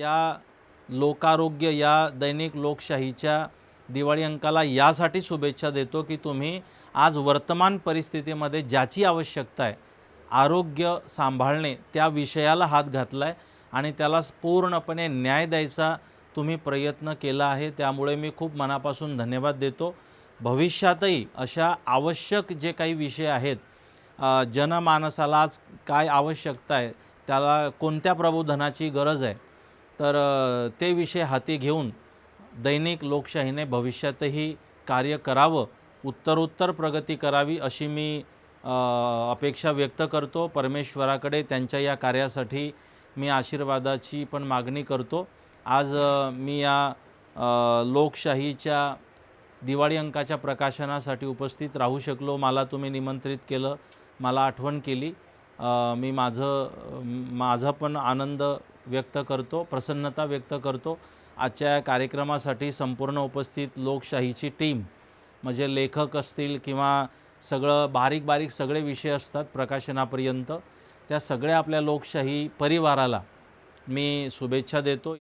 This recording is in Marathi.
या लोकारोग्य या दैनिक लोकशाहीच्या दिवाळी अंकाला यासाठी शुभेच्छा देतो की तुम्ही आज वर्तमान परिस्थितीमध्ये ज्याची आवश्यकता आहे आरोग्य सांभाळणे त्या विषयाला हात घातला आहे आणि त्याला पूर्णपणे न्याय द्यायचा तुम्ही प्रयत्न केला आहे. त्यामुळे मी खूप मनापासून धन्यवाद देतो. भविष्यातही अशा आवश्यक जे काही विषय आहेत जनमानसाला आज काय आवश्यकता आहे त्याला कोणत्या प्रबोधनाची गरज आहे तर ते विषय हाती घेऊन दैनिक लोकशाहीने भविष्यातही कार्य करावं उत्तरोत्तर प्रगती करावी अशी मी अपेक्षा व्यक्त करतो. परमेश्वराकडे त्यांच्या या कार्यासाठी मी आशीर्वादाची पण मागणी करतो. आज मी या लोकशाहीच्या दिवाळी अंकाच्या प्रकाशनासाठी उपस्थित राहू शकलो. मला तुम्ही निमंत्रित केलं मला आठवण केली. मी माझं माझा पण आनंद व्यक्त करतो प्रसन्नता व्यक्त करतो. आजच्या या कार्यक्रमासाठी संपूर्ण उपस्थित लोकशाहीची टीम म्हणजे लेखक असतील किंवा सगळं बारीक बारीक सगळे विषय असतात प्रकाशनापर्यंत त्या सगळ्या आपल्या लोकशाही परिवाराला मी शुभेच्छा देतो.